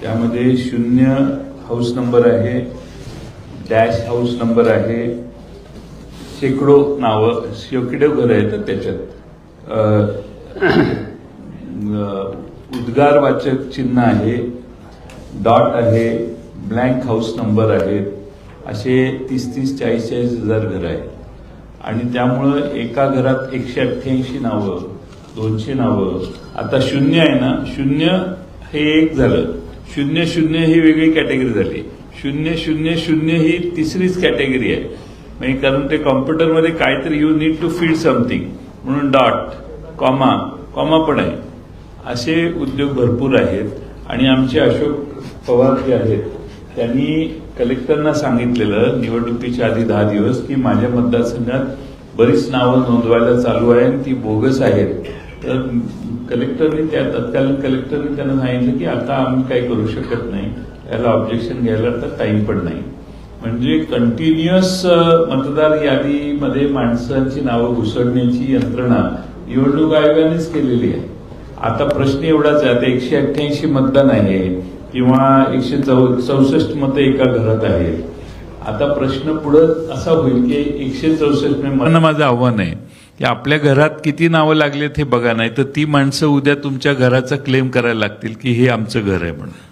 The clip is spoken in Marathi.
त्यामध्ये शून्य हाऊस नंबर आहे डॅश हाऊस नंबर आहे शेकडो नावं शेकडो घरं आहेत त्याच्यात. उद्गारवाचक चिन्ह आहे डॉट आहे ब्लँक हाऊस नंबर आहेत असे तीस तीस चाळीस चाळीस हजार घरं आहेत. आणि त्यामुळं एका घरात एकशे अठ्ठ्याऐंशी नावं दोनशे नावं आता शून्य आहे ना शून्य हे एक झालं. शून्य शून्य ही वेगळी कॅटेगरी झाली. शून्य शून्य शून्य ही तिसरीच कॅटेगरी आहे. म्हणजे कारण ते कॉम्प्युटरमध्ये काहीतरी you need to feed something म्हणून डॉट कॉमा कॉमा पण आहे. असे उद्योग भरपूर आहेत. आणि आमचे अशोक पवार जे आहेत त्यांनी कलेक्टरना सांगितलेलं निवडणुकीच्या आधी दहा दिवस की माझ्या मतदारसंघात बरीच नावं नोंदवायला चालू आहे आणि ती बोगस आहेत. तर कलेक्टरने त्या तत्कालीन कलेक्टरने त्यांना सांगितलं की आता आम्ही काही करू शकत नाही. याला ऑब्जेक्शन घ्यायला तर टाइम पण नाही. म्हणजे कंटिन्युअस मतदार यादीमध्ये माणसांची नावं घुसडण्याची यंत्रणा निवडणूक आयोगानेच केलेली आहे. आता प्रश्न एवढाच आहे आता एकशे अठ्ठ्याऐंशी मतदान आहे किंवा एकशे चौ चौसष्ट मतं एका घरात आहेत. आता प्रश्न पुढं असा होईल की एकशे चौसष्ट माझं आव्हान आहे. की आपल्या घरात किती नावं लागलेत हे बघा नाही तर ती माणसं उद्या तुमच्या घराचा क्लेम करायला लागतील की हे आमचं घर आहे म्हणून.